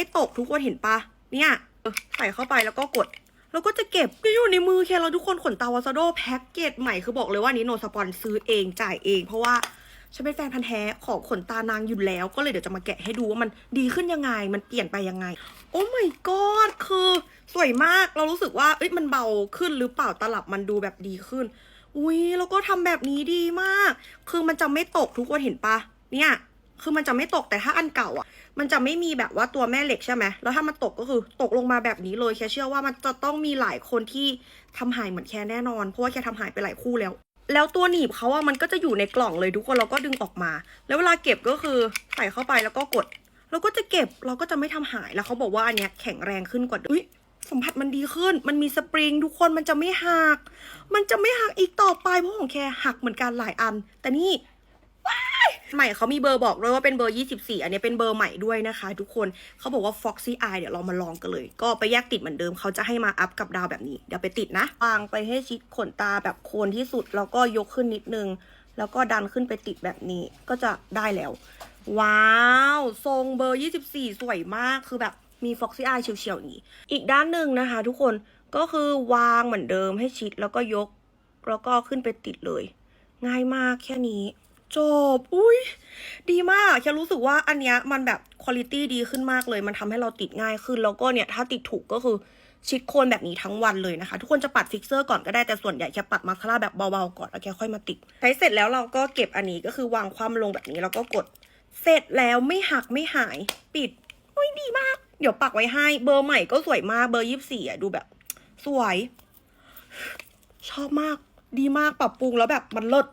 ไม่ตกทุกคนเห็นปะเนี่ยใส่เข้าไปแล้วก็กด แล้วก็จะเก็บอยู่ในมือแค่เราทุกคนขนตาวาซาโดแพ็กเกจใหม่คือบอกเลยว่านี้โนสปอนซื้อเองจ่ายเอง เพราะว่าฉันเป็นแฟนพันธ์แท้ของขนตานางอยู่แล้ว ก็เลยเดี๋ยวจะมาแกะให้ดูว่ามันดีขึ้นยังไง มันเปลี่ยนไปยังไง โอ้ my god คือสวยมากเรารู้สึกว่าเอ้ยมันเบาขึ้นหรือเปล่าตลับมันดูแบบดีขึ้น อุ้ยแล้วก็ทำแบบนี้ดีมาก คือมันจะไม่ตกทุกคนเห็นปะเนี่ย คือมันจะไม่ตกแต่ถ้าอันเก่าอะ มันจะไม่มีแบบว่าตัวแม่เหล็กใช่ไหมแล้วถ้ามันตกก็คือตกลงมาแบบนี้เลยแค่เชื่อว่ามันจะต้องมีหลายคนที่ทำหายเหมือนแค่แน่นอน เพราะว่าแค่ทำหายไปหลายคู่แล้ว แล้วตัวหนีบเขาอะมันก็จะอยู่ในกล่องเลยทุกคนเราก็ดึงออกมา แล้วเวลาเก็บก็คือใส่เข้าไปแล้วก็กดเราก็จะเก็บเราก็จะไม่ทำหายแล้วเขาบอกว่าอันเนี้ยแข็งแรงขึ้นกว่าเดิมอุ๊ยสัมผัสมันดีขึ้น มันมีสปริงทุกคนมันจะไม่หัก มันจะไม่หักอีกต่อไปเพราะของแคร์หักเหมือนกันหลายอัน แต่นี่ ใหม่เขามีเบอร์บอกด้วยว่าเป็นเบอร์ 24 อันนี้เป็นเบอร์ใหม่ด้วยนะคะ ทุกคนเขาบอกว่า Foxy Eye เดี๋ยวเรามาลองกันเลย ก็ไปแยกติดเหมือนเดิมเขาจะให้มาอัพกับดาวแบบนี้ เดี๋ยวไปติดนะวางไปให้ชิดขนตาแบบโคนที่สุด แล้วก็ยกขึ้นนิดนึง แล้วก็ดันขึ้นไปติดแบบนี้ก็จะได้แล้ว ว้าว ทรงเบอร์ 24 สวยมากคือแบบมี Foxy Eye เฉียวๆนี้ อีกด้านหนึ่งนะคะ ทุกคนก็คือวางเหมือนเดิมให้ชิดแล้วก็ยก แล้วก็ขึ้นไปติดเลย ง่ายมากแค่นี้ จบ อุ้ยดีมากแค่รู้สึกว่าอันเนี้ยมันแบบคุณภาพดีขึ้นมากเลย มันทำให้เราติดง่ายขึ้น แล้วก็เนี่ยถ้าติดถูกก็คือชิดโคนแบบนี้ทั้งวันเลยนะคะ ทุกคนจะปัดฟิกเซอร์ก่อนก็ได้แต่ส่วนใหญ่แค่ปัดมาสคาร่าแบบเบาๆก่อนแล้วแค่ค่อยมาติดใช้เสร็จแล้วเราก็เก็บอันนี้ก็คือวางคว่ำลงแบบนี้แล้วก็กด เสร็จแล้วไม่หักไม่หายปิดอุ้ยดีมาก เดี๋ยวปักไว้ให้เบอร์ใหม่ก็สวยมากเบอร์ยี่สี่อะดูแบบ สวย ชอบมากดีมากปรับปรุงแล้วแบบมันเลิศ